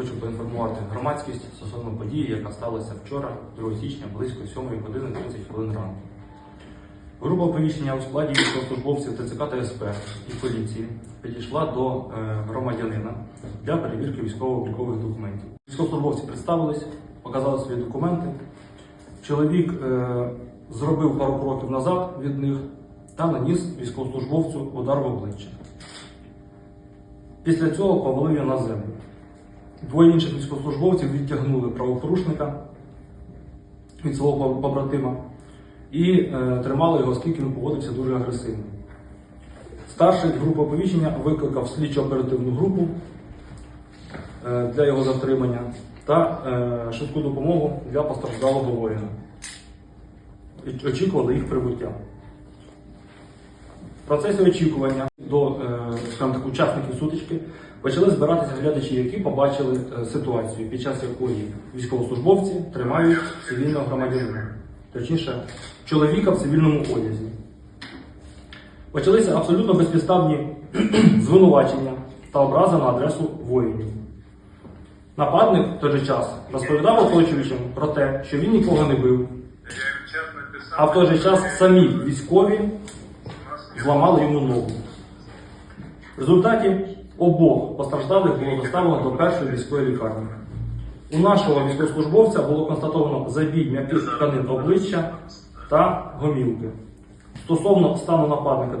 хочу поінформувати громадськість стосовно події, яка сталася вчора, 2 січня, близько 7 години 30 хвилин ранку. Група оповіщення у складі військовослужбовців ТЦК та СП і поліції підійшла до е, громадянина для перевірки військово-облікових документів. Військовослужбовці представились, показали свої документи. Чоловік е, зробив пару кроків назад від них та наніс військовослужбовцю удар в обличчя. Після цього повалив його на землю. Двоє інших військовослужбовців відтягнули правопорушника від свого побратима і е, тримали його, оскільки він поводився дуже агресивно. Старший групи оповіщення викликав слідчо-оперативну групу е, для його затримання та е, швидку допомогу для постраждалого воїна. Очікували їх прибуття. Процесі очікування до е, скажімо так, учасників сутички почали збиратися глядачі, які побачили е, ситуацію, під час якої військовослужбовці тримають цивільного громадянина, точніше, чоловіка в цивільному одязі. Почалися абсолютно безпідставні звинувачення та образи на адресу воїнів. Нападник в той же час розповідав оточуючим про те, що він нікого не бив, а в той же час самі військові зламали йому ногу. В результаті обох постраждалих було доставлено до першої військової лікарні. У нашого військовослужбовця було констатовано забій м'яких тканин обличчя та гомілки. Стосовно стану нападника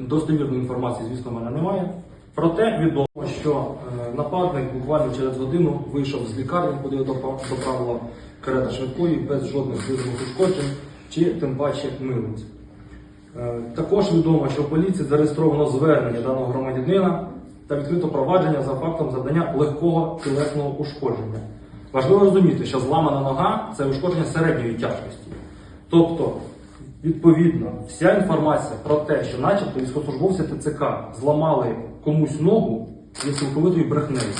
достовірної, інформації, звісно, в мене немає. Проте відомо, що е, нападник буквально через годину вийшов з лікарні, куди доправила карета швидкої без жодних видимих ушкоджень чи тим паче милиць. Е, Також відомо, що в поліції зареєстровано звернення даного громадянина та відкрито провадження за фактом завдання легкого тілесного ушкодження. Важливо розуміти, що зламана нога це ушкодження середньої тяжкості. Тобто, відповідно, вся інформація про те, що начебто військовослужбовці ТЦК зламали комусь ногу, є цілковитою брехнею.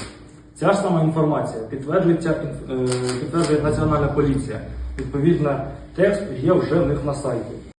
Ця ж сама інформація підтверджується, е, підтверджує Національна поліція. Відповідно, текст є вже в них на сайті.